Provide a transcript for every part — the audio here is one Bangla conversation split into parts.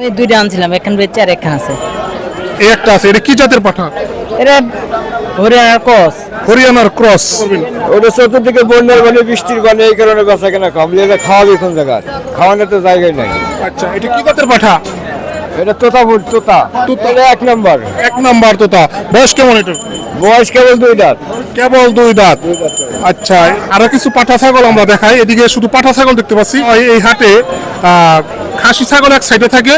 আমি দুইটা আনছিলাম এখান বেচে আর এখান আছে। এই একটা আছে এটা কি জাতের পাঠা এটা হরিয়ানার কস হরিয়ানার ক্রস। ওটা চতুর্দিকে বন্যার মানে বৃষ্টির মানে এই কারণে বেচা কেনা কম। এটা খাওয়াবি কোন জায়গায় খাওয়ানোর তো জায়গায় নাই। আচ্ছা এটা কি জাতের পাঠা? এটা তোতা বল তোতা। এটা এক নম্বর। এক নাম্বার তোতা। বয়স কেমন এটার? বয়স কেবল দুই দাঁত। কেবল দুই দাঁত। আচ্ছা আরও কিছু পাঠা ছাগল আমরা দেখাই। এদিকে শুধু পাঠা ছাগল দেখতে পাচ্ছি। এই- এই হাটে আহ, খাসি ছাগল এক সাইডে থাকে,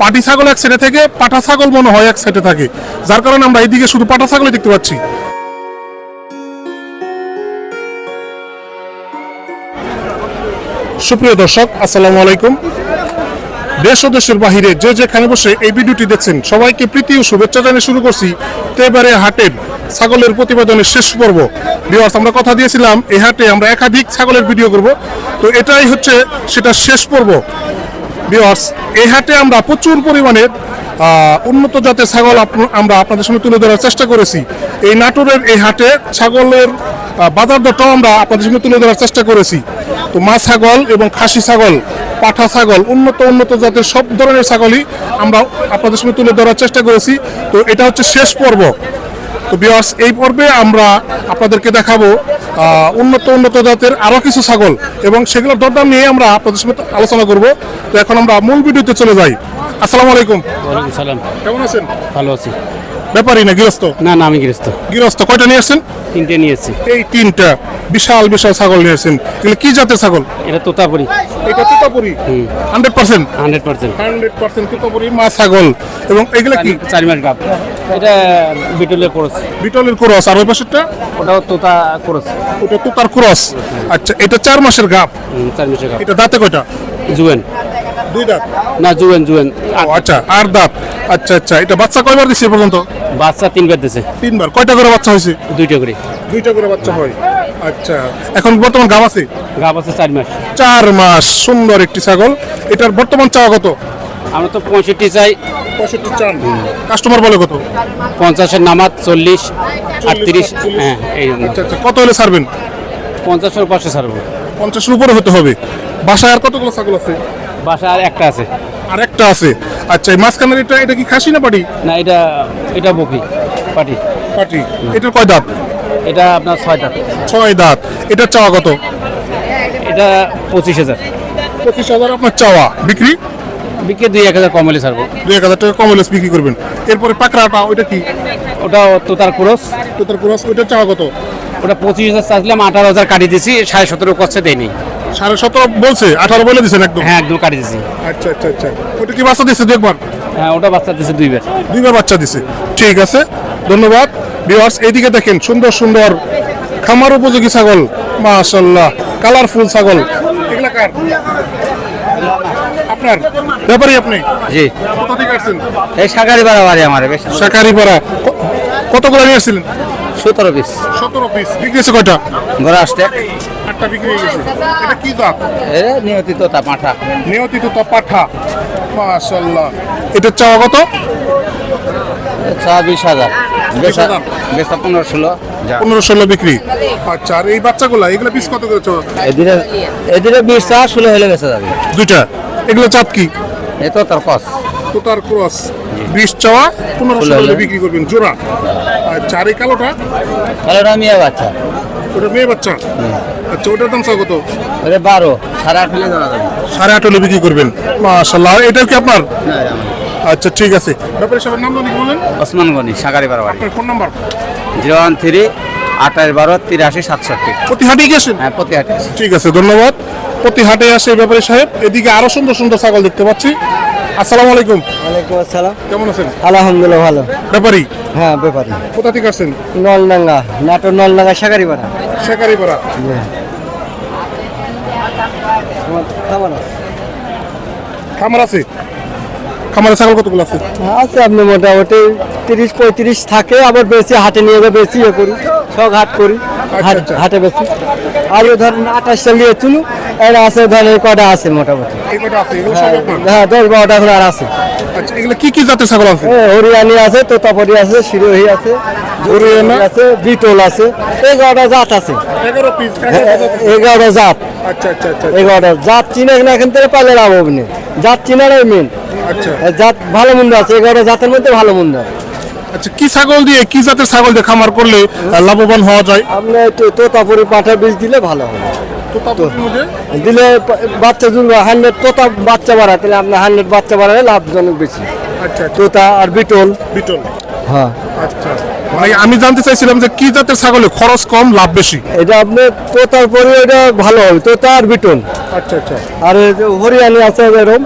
পাটি ছাগল এক সাইডে থাকে, পাটা ছাগল মনে হয় এক সাইডে থাকে। যার কারণে আমরা এইদিকে শুধু পাঠা ছাগলই দেখতে পাচ্ছি। সুপ্রিয় দর্শক, আসসালামু আলাইকুম। দেশ ও দেশের বাহিরে যে যেখানে বসে এই ভিডিওটি দেখছেন, সবাইকে প্রীতি ও শুভেচ্ছা জানিয়ে শুরু করছি তেবারে হাটের ছাগলের প্রতিবেদনের শেষ পর্ব। বিয়ার্স আমরা কথা দিয়েছিলাম, এই হাটে আমরা একাধিক ছাগলের ভিডিও করব। তো এটাই হচ্ছে সেটা শেষ পর্ব। এই হাটে আমরা প্রচুর পরিমাণে উন্নত জাতের ছাগল আমরা আপনাদের সঙ্গে তুলে ধরার চেষ্টা করেছি। এই নাটোরের এই হাটে ছাগলের বাজার দরটাও আমরা আপনাদের সঙ্গে তুলে ধরার চেষ্টা করেছি। তো মা ছাগল এবং খাসি ছাগল, পাঠা ছাগল, উন্নত উন্নত জাতের সব ধরনের ছাগলই আমরা আপনাদের সঙ্গে তুলে ধরার চেষ্টা করেছি। তো এটা হচ্ছে শেষ পর্ব। তো বিয়ার্স এই পর্বে আমরা আপনাদেরকে দেখাবো উন্নত উন্নত জাতের আরও কিছু ছাগল এবং সেগুলোর দরদাম নিয়ে আমরা আপনাদের সাথে আলোচনা করব। তো এখন আমরা মূল ভিডিওতে চলে যাই। আসসালামু আলাইকুম। ওয়ালাইকুম সালাম। কেমন আছেন? ভালো আছি। ব্যাপারই না গৃহস্থ? না না আমি গৃহস্থ। গৃহস্থ কয়টা নিয়ে আসছেন? তিনটে নিয়েছি এই তিনটা বিশাল বিশাল ছাগল নিয়ে আসছেন। এগুলো কি জাতের ছাগল? এটা তোতাপুরি। এটা Totapuri? Hundred percent hundred percent hundred percent Totapuri মা ছাগল। এবং এগুলো কি? চারি মাস গাপ এটা বিটলের করস। বিটলের ক্রস আর ওই পাশেরটা? ওটাও তোতা করস। ওটা তোতার ক্রস। আচ্ছা এটা চার মাসের গাপ? চার মাসের গাপ। এটা দাঁতে কয়টা? জুয়েন। দুই দাঁত? না জুয়েন জুয়েন। আচ্ছা আর দাঁত? আচ্ছা আচ্ছা এটা বাচ্চা কয়বার দিচ্ছে এ পর্যন্ত? বাচ্চা তিনবার দিছে। তিনবার। কয়টা করে বাচ্চা হয়েছে? দুইটা করে। দুইটা করে বাচ্চা হয়। আচ্ছা এখন বর্তমান গাব আছে? গাপ আছে চার মাস। চার মাস সুন্দর একটি ছাগল। এটার বর্তমান চাওয়া কত? আমরা তো পঁয়ষট্টি চাই। পঁয়ষট্টি চান। কাস্টমার বলে কত? পঞ্চাশের নামাজ চল্লিশ আটত্রিশ হ্যাঁ এই আচ্ছা আচ্ছা কত হলে ছাড়বেন? পঞ্চাশের পাশে ছাড়বো। পঞ্চাশের উপরে হতে হবে। বাসায় আর কতগুলো ছাগল আছে? বাসা আর একটা আছে। আর একটা আছে। আচ্ছা এই মাঝখানের এটা এটা কি খাসি না পাটি? না এটা এটা বকরি পাটি। পাটি। এটার কয় দাঁত? এটা আপনার ছয়টা ছয় দাঁত। এটার চাওয়া কত? এটা পঁচিশ হাজার। পঁচিশ হাজার আপনার চাওয়া। বিক্রি? বিকে দুই এক হাজার কমলে ছাড়বো। দুই এক হাজার টাকা কম হলে বিক্রি করবেন। এরপরে পাকড়াটা ওইটা কি? ওটা তোতার ক্রস তো তার ক্রস ওইটার চাওয়া কত? ওটা পঁচিশ হাজার চাইছিলাম আঠারো হাজার কাটিয়ে দিছি সাড়ে সতেরো কষ্টে দেয়নি। সাড়ে সতেরো বলছে আঠারো বলে দিচ্ছেন একদম? হ্যাঁ একদম কাটিয়ে দিছি। আচ্ছা আচ্ছা আচ্ছা। ওটা কি বাচ্চা দিচ্ছে দেখবার হ্যাঁ ওটা বাচ্চা দিছে দুইবার দুইবার বাচ্চা দিছে। ঠিক আছে ধন্যবাদ। ভিউয়ার্স এইদিকে দেখেন সুন্দর সুন্দর খামার উপযোগী ছাগল। মাশাল্লাহ কালারফুল ছাগল। এগুলা কার? আপনার? ব্যাপারী আপনি? জি। কোথা থেকে আসছেন? এই সাকারি বাড়াবাড়ি আমার বেশ। শাকারিপাড়া ক- কতগুলো নিয়ে আসছিলেন? সতেরো পিস। সতেরো পিস। বিক্রি হয়েছে কয়টা? ঘরে আসতে আটটা বিক্রি হয়ে গেছে। এটা কি জাত? এ নিয়তি তোতা পাঠা। নিয়তিত তো পাঠা। মাশাল্লাহ এটার চাওয়া কত? চা বিশ হাজার। বেসা পনেরো ষোলো পনেরো ষোলো বিক্রি। আচ্ছা আর এই বাচ্চাগুলা এগুলো পিস কত করে চাওয়া? এদিকে এদিকে বিশ চা ষোলো হলে বেঁচে যাবে। দুইটা? এগুলো চাপ কি? এ তো তার কস তোতার ক্রস। বিশ চাওয়া পনেরো ষোলো ষোলো বিক্রি করবেন জোড়া। আর এই কালোটা? ওটা মেয়ে বাচ্চা। ওটা মেয়ে বাচ্চা? আচ্ছা ওটার দাম কত? ওটা বারো সাড়ে আট হলে সাড়ে আট হলে বিক্রি করবেন। মাশাল্লাহ এটা কি আপনার? আচ্ছা ঠিক আছে। ব্যাপারে সবার নাম জানি বলেন? ওসমান গনি বাড়াবাড়ি আপনার phone number? Zero one three আঠাশ বারো তিরাশি সাতষট্টি। প্রতি হাটেই গেছেন হ্যাঁ প্রতি হাটে ঠিক আছে ধন্যবাদ। প্রতি হাটে আসে এই ব্যাপারে সাহেব। এদিকে আরও সুন্দর সুন্দর ছাগল দেখতে পাচ্ছি। আসসালামু আলাইকুম। ওয়ালাইকুম আসসালাম। কেমন আছেন? আলহামদুলিল্লাহ ভালো। ব্যাপারী? হ্যাঁ ব্যাপারী। কোথা থেকে আসছেন? নলডাঙ্গা। নাটোর নলডাঙ্গা সাগারিপাড়া শেখারিপাড়া খামার আছে? খামারে ছাগল কতগুলো আছে? আছে আপনি মোটামুটি তিরিশ পঁয়ত্রিশ থাকে আবার বেশি হাটে নিয়ে গিয়ে বেশি ইয়ে করি সব হাট করি হাট- আচ্ছা। হাটে বেশি। ওই ধরেন আঠাশটা নিয়ে চুলু এর আছে ধরেন কটা আছে মোটামুটি। আপনার? হ্যাঁ দশ বারোটা করে আর আছে। আচ্ছা এগুলো কি কি জাতের ছাগল আছে? হরিয়ানি আছে তোতাপরি আছে শিরোহি আছে হরিয়ানা? আছে বিটল আছে এগারোটা জাত আছে। এগারোটা জাত। আচ্ছা আচ্ছা আচ্ছা এগারোটা জাত চিনে না এখান থেকে পাইলে লাভ হবে জাত চিনারাই মেন আচ্ছা। জাত ভালো মন্দ আছে এগারো জাতের মধ্যে ভালো মন্দ আছে। আচ্ছা কি ছাগল দিয়ে কি জাতের ছাগল দিয়ে খামার করলে লাভবান হওয়া যায়? আপনি তোতাপুরি পাঠা বীজ দিলে ভালো হবে। দিলে বাচ্চা হান্ড্রেড তোতা বাচ্চা বাড়ায় তাহলে আপনার হান্ড্রেড বাচ্চা বাড়ালে লাভজনক বেশি। আচ্ছা তোতা আর বিটল। বিটল। হ্যাঁ। আচ্ছা মানে আমি জানতে চাইছিলাম যে কি জাতের ছাগলে খরচ কম লাভ বেশি? এটা আপনার তোতার পরে এটা ভালো হবে তোতা আর বিটল। আচ্ছা আচ্ছা। আর এই যে হরিয়ানি আছে এরকম।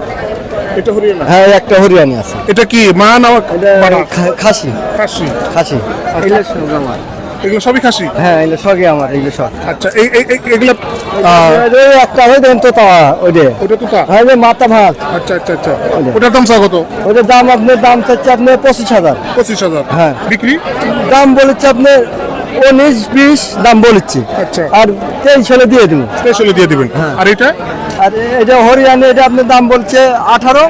এটা হরিয়ানা? হ্যাঁ একটা হরিয়ানি আছে। এটা কি মা না বাড়া? খাসি। খাসি। খাসি। এগুলো সবই খাসি? হ্যাঁ এগুলো সবই আমার এগুলো সব। আচ্ছা এই এগুলো একটা হয় দেখেন তোতা ওই যে। ওটা তোতা? হ্যাঁ যে মাথা ভাত আচ্ছা আচ্ছা আচ্ছা। ওটার দাম কত? ওটার দাম আপনার দাম চাচ্ছে আপনার পঁচিশ হাজার। পঁচিশ হাজার। হ্যাঁ। বিক্রি? দাম বলেছে আপনার উনিশ বিশ দাম বলেছি। আচ্ছা। আর তেইশ হলে দিয়ে দেবো। স্পেশালি দিয়ে দিবেন। আর এটা? আর এটা হরিয়ানা এটা আপনার দাম বলছে আঠারো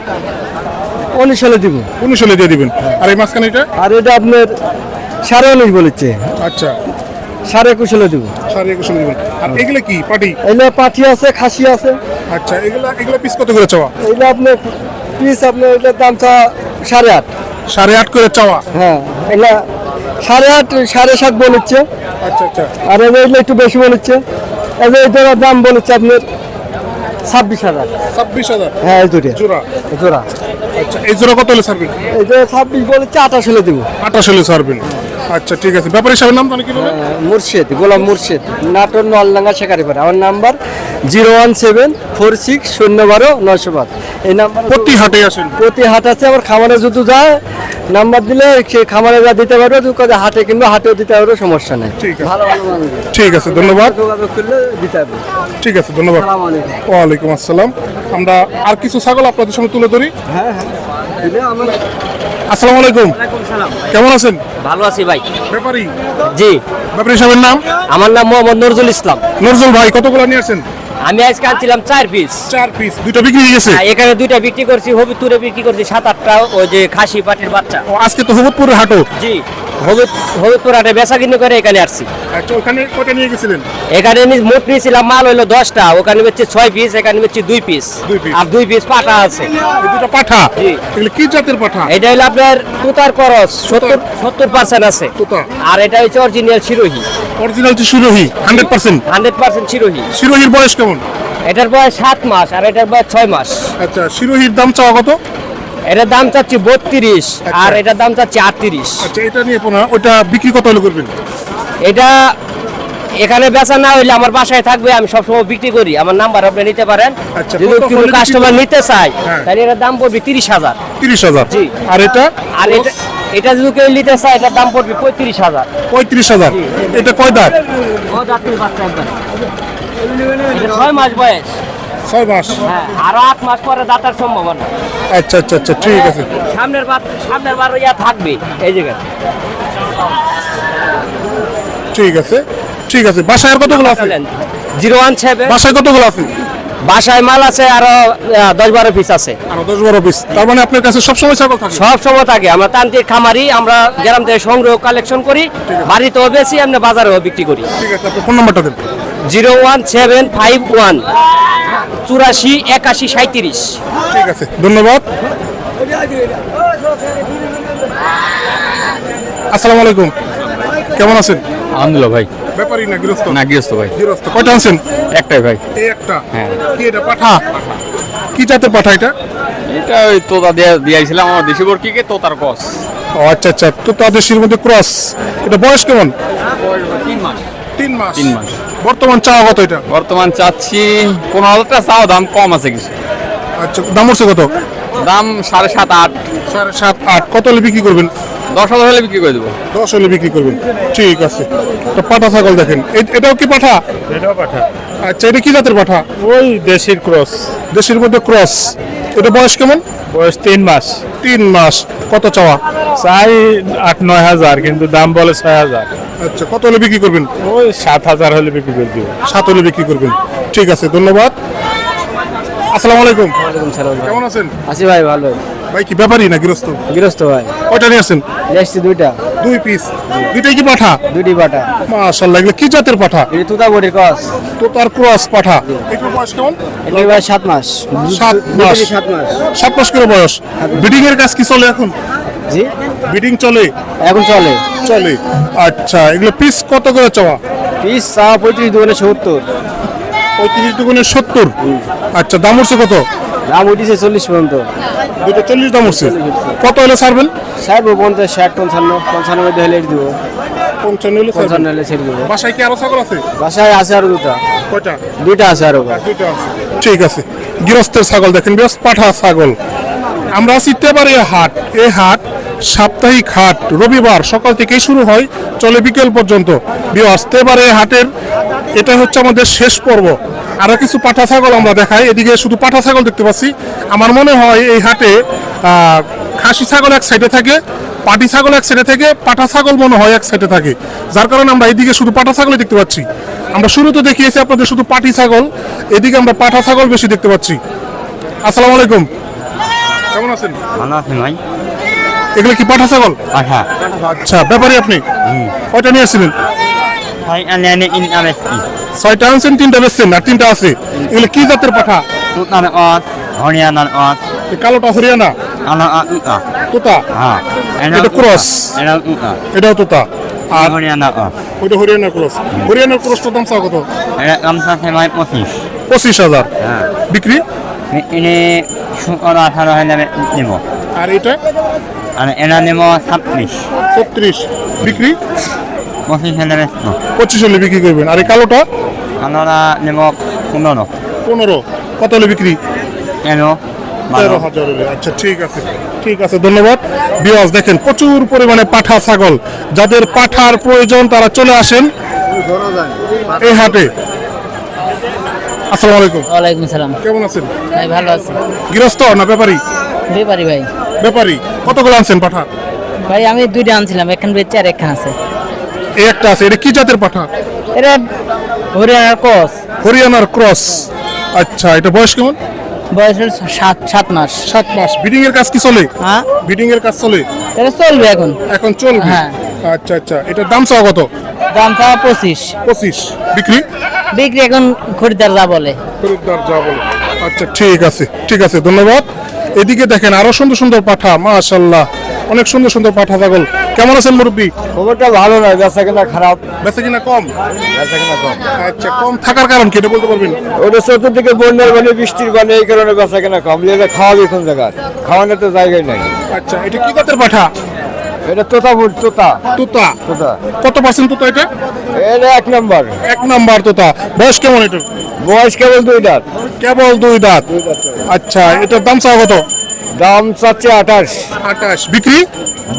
উনিশ হলে দিব। উনিশ হলে দিয়ে দিবেন। আর এই মাঝখানে এটা? আর এটা আপনার সাড়ে উনিশ বলেছে। আচ্ছা। সাড়ে একুশ হলে দিব। সাড়ে একুশ হলে আর এগুলো কি পাটি? এগুলো পাঠি আছে খাসি আছে। আচ্ছা এগুলো এগুলো পিস কত করে চাওয়া? এগুলো আপনার পিস আপনার এটার দাম চা সাড়ে আট। সাড়ে আট করে চাওয়া? হ্যাঁ এগুলা সাড়ে আট সাড়ে সাত বলেছে। আচ্ছা আচ্ছা। আর এগুলো একটু বেশি বলেছে। এটার দাম বলেছে আপনার ছাব্বিশ হাজার। ছাব্বিশ হাজার? হ্যাঁ এই দুটো জোড়া? জোড়া। আচ্ছা এই জোড়া কত হলে ছাড়বেন? এটা ছাব্বিশ বলেছে আঠাশ হলে দেবো। আঠাশ হলে ছাড়বেন। আচ্ছা ঠিক আছে। ব্যাপারী সাহেবের নাম জানি কি বলেন মুর্শিদ গোলাম মুর্শিদ। নাটোর নলডাঙ্গা শেখারিপাড়া। আমার number zero one seven four six শূন্য বারো নয়শো পাঁচ এই নাম্বার প্রতি হাটে আসেন। প্রতি হাট আছে আমার খামারে যদি যায় নাম্বার দিলে সে খামারে যা দিতে পারবে যদি কোথাও হাটে কিংবা হাটেও দিতে পারবে সমস্যা নেই। ঠিক আছে। ভালো ভালো মানুষ ঠিক আছে ধন্যবাদ। যোগাযোগ করলে দিতে হবে ঠিক আছে ধন্যবাদ। ওয়ালাইকুম আসসালাম। আমরা আর কিছু ছাগল আপনাদের সঙ্গে তুলে ধরি? হ্যাঁ হ্যাঁ। আমার আসসালামু আলাইকুম। কেমন আছেন? ভালো আছি ভাই। ব্যাপারী? জি। ব্যাপারী সাহেবের নাম? আমার নাম মোহাম্মদ নজরুল ইসলাম। নজরুল ভাই কতগুলো নিয়ে আসেন আমি আজকে আনছিলাম চার পিস চার পিস দুটো বিক্রি হয়ে গেছে? এখানে দুইটা বিক্রি করছি হবিতুরে বিক্রি করছি সাত আটটা ওই যে খাসি পাটির বাচ্চা। আজকে তো হাটও। জি। হাটে বেচা কিনে করে এখানে আসছি। আচ্ছা ওখানে কটা নিয়ে গেছিলেন? এখানে মোট নিয়েছিলাম মাল হইল দশটা ওখানে বেচছি ছয় পিস এখানে বেচছি দুই পিস। আর দুই পিস পাটা আছে। দুটো পাঠা? এগুলো কি জাতের পাঠা? এটা হলো আপনার তুতার করস সত্তর সত্তর পার্সেন্ট আছে। আর এটা হচ্ছে অরিজিনাল শিরোহি। অরিজিনাল যে Sirohi hundred percent hundred percent Sirohi. শিরোহীর বয়স কেমন? এটার বয়স সাত মাস আর এটার বয়স ছয় মাস। আচ্ছা শিরোহীর দাম চাওয়া কত? এটার দাম চাচ্ছি বত্রিশ আচ্ছা। আর এটার দাম চাচ্ছি আটত্রিশ। আচ্ছা এটা নিয়ে ওটা বিক্রি কত হলে করবেন? এটা এখানে বেচা না হইলে আমার বাসায় থাকবে আমি সবসময় বিক্রি করি। আমার নাম্বার আপনি নিতে পারেন। আচ্ছা, যদি কোনো কাস্টমার নিতে চায় হ্যাঁ। তাহলে এটার দাম পড়বে তিরিশ হাজার। তিরিশ হাজার। জি। আর এটা? আর এটা এটা যদি কেউ নিতে চায় এটার দাম পড়বে পঁয়ত্রিশ হাজার। পঁয়ত্রিশ হাজার। এটা কয় দাঁত? এটা ছয় মাস বয়স। ছয় মাস? হ্যাঁ আরও আট মাস পরে দাতার সম্ভাবনা। আচ্ছা আচ্ছা আচ্ছা ঠিক আছে। সামনের বার সামনের বার ইয়া থাকবে এই জায়গায়। ঠিক আছে ঠিক আছে। বাসায় আর কতগুলো আছে? Zero one seven. বাসায় কতগুলো আছে? বাসায় মাল আছে আরও দশ বারো পিস আছে। আরও দশ বারো পিস তার মানে আপনার কাছে সবসময় ছাগল থাকে? সব সময় থাকে। আমরা তান্ত্রিক খামারি আমরা গ্রাম থেকে সংগ্রহ কালেকশন করি। বাড়িতেও বেশি আমরা বাজারেও বিক্রি করি। ঠিক আছে আপনার ফোন নাম্বারটা দেন। Zero one seven five one. চুরাশি একাশি সাঁত্রিশ ঠিক আছে ধন্যবাদ। আসসালামু আলাইকুম। কেমন আছেন? আলহামদুলিল্লাহ ভাই। ব্যাপারী না গৃহস্থ। না গিয়েছো ভাই। গৃহস্থ। কয়টা আছেন একটাই ভাই। এই একটা। হ্যাঁ। কি এটা পাঠা? কি জাতের পাঠা এটা? এটা ওই তোতা দিয়ে দিয়েছিলাম আমার দেশি বর্কিকে তোতার কস। ও আচ্ছা আচ্ছা। তো তাদের মধ্যে ক্রস। এটা বয়স কেমন? তিন মাস? তিন মাস। বর্তমান চাওয়া কত এটা? বর্তমান চাচ্ছি পনেরো হাজার টাকা চাও দাম কম আছে কিছু। আচ্ছা দাম হচ্ছে কত? দাম সাড়ে সাত আট। সাড়ে সাত আট। কত হলে বিক্রি করবেন? দশ হাজার হলে বিক্রি করে দেবো। দশ হলে বিক্রি করবেন। ঠিক আছে। তো পাঠা ছাগল দেখেন। এটাও কি পাঠা? এটাও পাঠা। আচ্ছা এটা কি জাতের পাঠা? ওই দেশির ক্রস। দেশের মধ্যে ক্রস। এটা বয়স কেমন? বয়স তিন মাস। তিন মাস। কত চাওয়া? চাই আট নয় হাজার কিন্তু দাম বলে ছয় হাজার। আচ্ছা কত হলে বিক্রি করবেন? ওই সাত হাজার হলে বিক্রি করে দিব। সাত হলে বিক্রি করবেন। ঠিক আছে ধন্যবাদ। আসসালামু আলাইকুম। কেমন আছেন? আছি ভাই ভালো। ভাই কি ব্যাপারই না গৃহস্থ? গৃহস্থ ভাই। কয়টা নিয়ে আসেন এসছি দুইটা। দুই পিস দুইটাই কি পাঠা? দুটি বাটা মাশাল্লাহ এগুলো কি জাতের পাঠা? এটি তুতা বড়ি কস তো তার ক্রস পাঠা। এগুলো বয়স কেমন? এটি ভাই সাত মাস। সাত মাস। সাত মাস। সাত মাস করে বয়স। ব্রিডিং এর কাজ কি চলে এখন? জি? ব্রিডিং চলে? এখন চলে। চলে। আচ্ছা এগুলো পিস কত করে চাওয়া? পিস চা পঁয়ত্রিশ দোকানে সত্তর। পঁয়ত্রিশ দুগুণে সত্তর? আচ্ছা দাম উঠছে কত? দাম উঠেছে চল্লিশ পর্যন্ত। দুটো চল্লিশ দাম উঠছে। কত হলে ছাড়বেন? ষাট পঞ্চাশ ষাট পঞ্চান্ন পঞ্চান্ন মধ্যে হলে দিব। পঞ্চান্ন হলে পঞ্চান্ন ছাড়বেন হলে ছেড়ে দেবো। বাসায় কি আরও ছাগল আছে? বাসায় আছে আরও দুটা। কয়টা? দুইটা আছে আরও। দুইটা আছে। ঠিক আছে। গৃহস্থের ছাগল দেখেন বেশ পাঠা ছাগল। আমরা তেবারে হাট। এই হাট সাপ্তাহিক হাট, রবিবার সকাল থেকেই শুরু হয়, চলে বিকেল পর্যন্ত। তেবারে হাটের, এটা হচ্ছে আমাদের শেষ পর্ব। আরও কিছু পাঠা ছাগল আমরা দেখাই। এদিকে শুধু পাঠা ছাগল দেখতে পাচ্ছি। আমার মনে হয় এই হাটে খাসি ছাগল এক সাইডে থাকে, পাটি ছাগল এক সাইডে থাকে পাঠা ছাগল মনে হয় এক সাইডে থাকে। যার কারণে আমরা এইদিকে শুধু পাঠা ছাগলই দেখতে পাচ্ছি। আমরা শুরুতে দেখিয়েছি আপনাদের শুধু পাটি ছাগল, এদিকে আমরা পাঠা ছাগল বেশি দেখতে পাচ্ছি। আসসালামু আলাইকুম। কেমন আছেন? ভালো আছেন ভাই। এগুলো কি পাঠা ছাগল? আচ্ছা আচ্ছা ব্যাপারই আপনি? কয়টা নিয়ে আসছিলেন? আনে ছয়টা আনছেন তিনটা বেচছেন আর তিনটা আছে। এগুলো কি জাতের পাঠা? হরিয়ানার অত। কালোটা হরিয়ানা? আলো উতা তোতা। হ্যাঁ। এটা cross। এটা উতা এটাও তোতা। আর হরিয়ানার অত। ওইটা হরিয়ানা ক্রস। হরিয়ানার ক্রসটার দাম চাও কত? এটা দাম পঁচিশ। পঁচিশ হাজার। হ্যাঁ। বিক্রি? এনে সতেরো আঠারো হাজার নেব। আর এটা? আর এরা নেব ছাব্বিশ। ছত্রিশ। বিক্রি? পঁচিশ হাজার পঁচিশ হলে বিক্রি করবেন। আর এই কালোটা? আমরা নেব পনেরো। পনেরো। কত হলে বিক্রি? তেরো তেরো বারো হাজার আচ্ছা ঠিক আছে। ঠিক আছে ধন্যবাদ। বিয়াস দেখেন প্রচুর পরিমাণে পাঠা ছাগল। যাদের পাঠার প্রয়োজন তারা চলে আসেন। এই হাটে। আসসালামু আলাইকুম। ওয়ালাইকুম সালাম। কেমন আছেন? ভাই ভালো আছি। গৃহস্থ না ব্যাপারী? বেপারি ভাই। ব্যাপারী। কতগুলো আনছেন পাঠা? ভাই আমি দুইটা আনছিলাম একখান বেচছে আর একখান আছে। এই একটা আছে এটা কি জাতের পাঠা? এটা হরিয়ানার কস হরিয়ানার ক্রস। আচ্ছা এটা বয়স কেমন? বয়স হলো সাত সাত মাস। সাত মাস। ব্রিডিং এর কাজ কি চলে? হ্যাঁ। ব্রিডিং এর কাজ চলে? এটা চলবে এখন। এখন চলবে? হ্যাঁ। আচ্ছা আচ্ছা। এটার দাম চাও কত? দাম চাওয়া পঁচিশ। পঁচিশ। বিক্রি? বিক্রি এখন খরিদ্দার যা বলে। খরিদ্দার যা বলে। আচ্ছা ঠিক আছে ঠিক আছে ধন্যবাদ। এদিকে দেখেন আরও সুন্দর সুন্দর পাঠা মাশাল্লাহ অনেক সুন্দর সুন্দর পাঠা ছাগল। কেমন আছেন মুরব্বী? খবরটা ভালো নয় বেচা কিনা খারাপ। বেঁচে কিনা কম? বেচা কিনা কম। আচ্ছা কম থাকার কারণ কি এটা বলতে পারবেন? ওটা চতুর্দিকে বন্যার মানে বৃষ্টির মানে এই কারণে বেচা কিনা কম। লিয়ে খাওয়াবে কোন জায়গায়? খাওয়ানোর তো জায়গায় নাই। আচ্ছা এটা কি জাতের পাঠা? এটা তোতা বুট তোতা। তোতা। তোতা। কত পার্সেন্ট তোতা এটা? এটা এক নম্বর। এক নাম্বার তোতা। বয়স কেমন এটা? বয়স কেবল দুই দাঁত। কেবল দুই দাঁত। আচ্ছা এটার দাম চাও কত? দাম চাচ্ছে আঠাশ। আঠাশ। বিক্রি?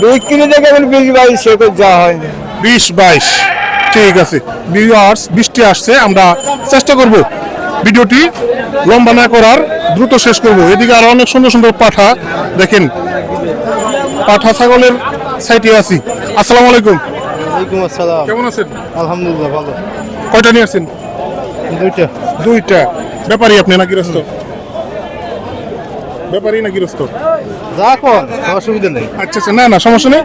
বিক্রি দেখে বিশ বাইশ সে যা হয়। বিশ বাইশ। ঠিক আছে। ভিউয়ার্স বৃষ্টি আসছে আমরা চেষ্টা করব ভিডিওটি লম্বা না করার দ্রুত শেষ করব। এদিকে আরও অনেক সুন্দর সুন্দর পাঠা। দেখেন পাঠা ছাগলের সাইটে আছি। আসসালামু আলাইকুম। ওয়ালাইকুম আসসালাম। কেমন আছেন? আলহামদুলিল্লাহ ভালো। কয়টা নিয়ে আসছেন? দুইটা। দুইটা। ব্যাপারী আপনি না গৃহস্থ ব্যাপারী না গৃহস্থ যা কোন অসুবিধা নেই। আচ্ছা আচ্ছা না না সমস্যা নেই।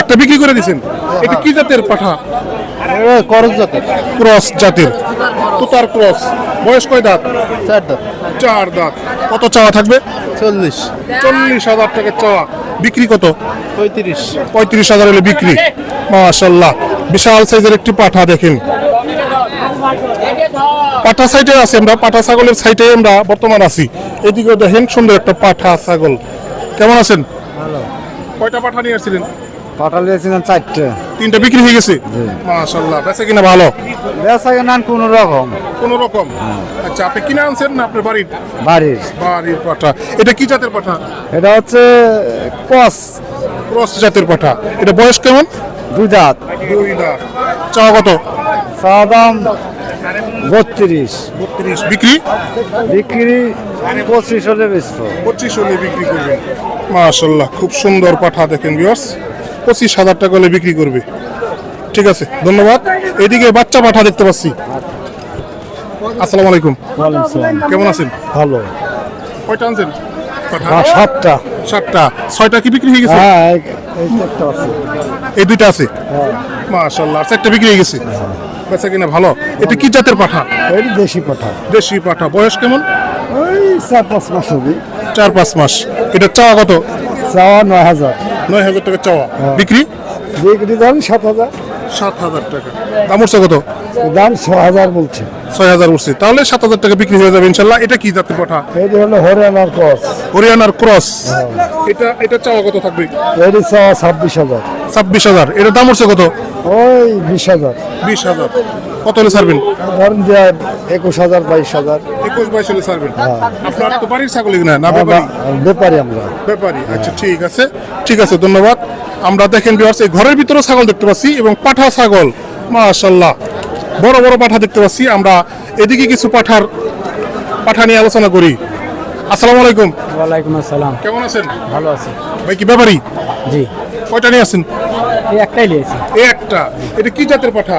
একটা বিক্রি করে দিছেন। এটা কি জাতের পাঠা? করজ জাতের। ক্রস জাতের। তোতার ক্রস। বয়স কয় দাঁত? চার দাঁত। চার দাঁত। কত চাওয়া থাকবে? চল্লিশ। চল্লিশ হাজার টাকা চাওয়া। বিক্রি কত? পঁয়ত্রিশ। পঁয়ত্রিশ হাজার হলে বিক্রি। মাশাল্লাহ। বিশাল সাইজের একটি পাঠা দেখেন। পাঠা সাইটে আছে আমরা। পাঠা ছাগলের সাইটে আমরা বর্তমান আছি। এদিকে দেখেন সুন্দর একটা পাঠা ছাগল। কেমন আছেন? কয়টা পাঠা নিয়ে আসছিলেন? পাঠালিয়েছিলাম চারটে। তিনটা বিক্রি হয়ে গেছে? মাশাল্লাহ বেচে কিনা ভালো? বেচা কেনা কোন রকম। কোন রকম আচ্ছা আপনি কিনে আনছেন না আপনার বাড়ির? বাড়ির। বাড়ির পাঠা। এটা কি জাতের পাঠা? এটা হচ্ছে কস ক্রস জাতের পাঠা। এটা বয়স কেমন? দুই দাঁত। দুই দাঁত। চাওয়া কত? চা দাম বত্রিশ। বত্রিশ। বিক্রি? বিক্রি পঁচিশ হলে বেচবো। পঁচিশ হলে বিক্রি করবে মাশাল্লাহ খুব সুন্দর পাঠা দেখেন বিয়ার্স পঁচিশ হাজার টাকা হলে বিক্রি করবে। ঠিক আছে ধন্যবাদ। এদিকে বাচ্চা পাঠা দেখতে পাচ্ছি। আসসালামু আলাইকুম। কেমন আছেন? ভালো। কয়টা আনছেন? হ্যাঁ সাতটা। সাতটা। ছয়টা কি বিক্রি হয়ে গেছে? হ্যাঁ এই দুইটা আছে? মাশাল্লাহ চারটা বিক্রি হয়ে গেছে? বেচা কিনা ভালো? এটা কি জাতের পাঠা? দেশি পাঠা। দেশি পাঠা। বয়স কেমন? ওই চার পাঁচ মাস হবে চার পাঁচ মাস। এটা চাওয়া কত? চাওয়া নয় হাজার। নয় হাজার টাকা চাওয়া। বিক্রি? বিক্রি দাম সাত হাজার। সাত হাজার টাকা। দাম উঠছে কত? দাম ছ হাজার বলছে। ছয় হাজার উঠছে। তাহলে সাত হাজার টাকা বিক্রি হয়ে যাবে ইনশাল্লাহ। এটা কি জাতের পাঠা? এটা হলো হরিয়ানার ক্রস। হরিয়ানার ক্রস। এটা এটা চাওয়া কত থাকবে? এটি চাওয়া ছাব্বিশ হাজার। ছাব্বিশ হাজার। এটা দাম উঠছে কত? ওই বিশ হাজার। বিশ হাজার। কত হলে ছাড়বেন? ধরেন দেয় একুশ হাজার বাইশ হাজার। একুশ বাইশ হলে ছাড়বেন। আপনার তো বাড়ির ছাগল না না ব্যাপারী? ব্যাপারী আমরা। ব্যাপারী আচ্ছা ঠিক আছে। ঠিক আছে ধন্যবাদ। আমরা দেখেন বিহার এই ঘরের ভিতরে ছাগল দেখতে পাচ্ছি এবং পাঠা ছাগল। মাশাল্লাহ বড় বড় পাঠা দেখতে পাচ্ছি। আমরা এদিকে কিছু পাঠার পাঠা নিয়ে আলোচনা করি। আসসালামু আলাইকুম। ওয়ালাইকুম আসসালাম। কেমন আছেন? ভালো আছে। ভাই কি ব্যাপারী? জি। কয়টা নিয়ে আছেন এই একটাই নিয়েছি এই একটা। এটা কি জাতের পাঠা?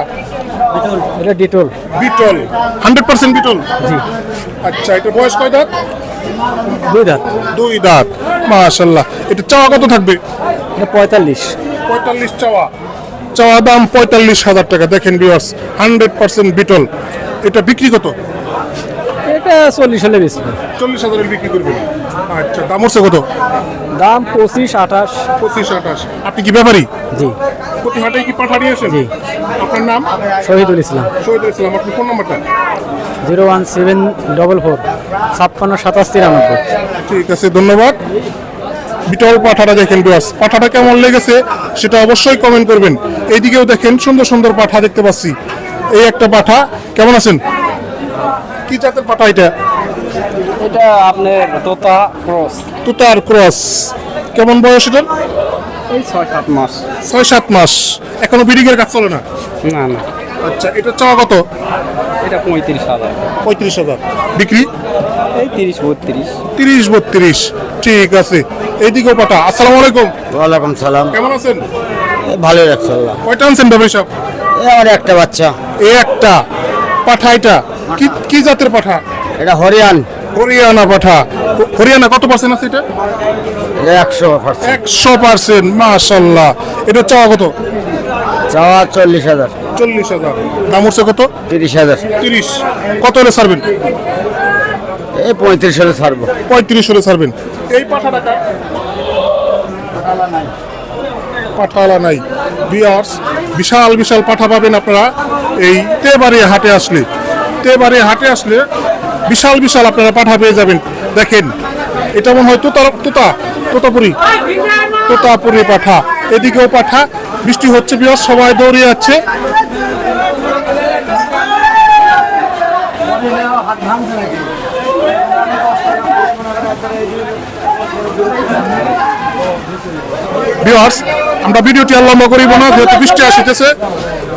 এটা ডিটোল। বিটল। Hundred percent Beetal? জি। আচ্ছা এটা বয়স কয় দাঁত? দুই দাঁত। দুই দাঁত। মাশাল্লাহ এটা চাওয়া কত থাকবে? এটা পঁয়তাল্লিশ। পঁয়তাল্লিশ চাওয়া। চাওয়া দাম পঁয়তাল্লিশ হাজার টাকা। দেখেন বিয়ার্স হান্ড্রেড পার্সেন্ট বিটল। এটা বিক্রি কত? এটা চল্লিশ হলে বেশি চল্লিশ হাজারের বিক্রি করবেন। আচ্ছা দাম হচ্ছে কত? দাম পঁচিশ আঠাশ। পঁচিশ আঠাশ। আপনি কি ব্যাপারী? জি। প্রতি হাটে কি পাঠা নিয়েছেন জি। আপনার নাম? শহীদুল ইসলাম। শহীদুল ইসলাম আপনার ফোন নাম্বারটা? Zero one seven double four ছাপ্পান্ন সাতাশ তিরানব্বই। ঠিক আছে ধন্যবাদ। বিটল পাঠাটা দেখেন বিয়ার্স পাঠাটা কেমন লেগেছে সেটা অবশ্যই কমেন্ট করবেন। এইদিকেও দেখেন সুন্দর সুন্দর পাঠা দেখতে পাচ্ছি। এই একটা পাঠা কেমন আছেন? কি জাতের পাঠা এটা? এটা আপনার তোতা ক্রস। তোতার ক্রস। কেমন বয়স এটার? এই ছয় সাত মাস। ছয় সাত মাস। এখনও বিডিং এর কাজ চলে না? না না। আচ্ছা এটা চাওয়া কত? এটা পঁয়ত্রিশ হাজার। পঁয়ত্রিশ হাজার। বিক্রি? এই তিরিশ বত্রিশ। তিরিশ বত্রিশ। ঠিক আছে। এইদিকেও পাঠা আসসালামু আলাইকুম। ওয়ালাইকুম সালাম। কেমন আছেন? ভালো লাগছে আল্লাহ। কয়টা আনছেন ব্যবসা সাহেব আমার একটা বাচ্চা। এই একটা। পাঠা এটা? কি কি জাতের পাঠা? এটা হরিয়ান। হরিয়ানা পাঠা। হরিয়ানা কত পার্সেন্ট আছে এটা? একশো পার্সেন্ট একশো পার্সেন্ট মাশাল্লাহ। এটা চাওয়া কত? চাওয়া চল্লিশ হাজার। চল্লিশ হাজার। দাম উঠছে কত? তিরিশ হাজার। তিরিশ। কত হলে ছাড়বেন? এই পঁয়ত্রিশ হলে ছাড়বো। পঁয়ত্রিশ হলে ছাড়বেন। এই পাঠা টাকা পাঠালা নাই। বিয়ার্স বিশাল বিশাল পাঠা পাবেন আপনারা। এই তেবারে হাটে আসলে। তেবারে হাটে আসলে বিশাল বিশাল আপনারা পাঠা পেয়ে যাবেন। দেখেন, এটা মনে হয় তোতা তোতা, তোতাপুরি। তোতাপুরি পাঠা। এদিকেও পাঠা, বৃষ্টি হচ্ছে বিয়ার্স সবাই দৌড়ে যাচ্ছে। আমরা ভিডিওটি আর লম্বা করিব না, যেহেতু বৃষ্টি আসিতেছে।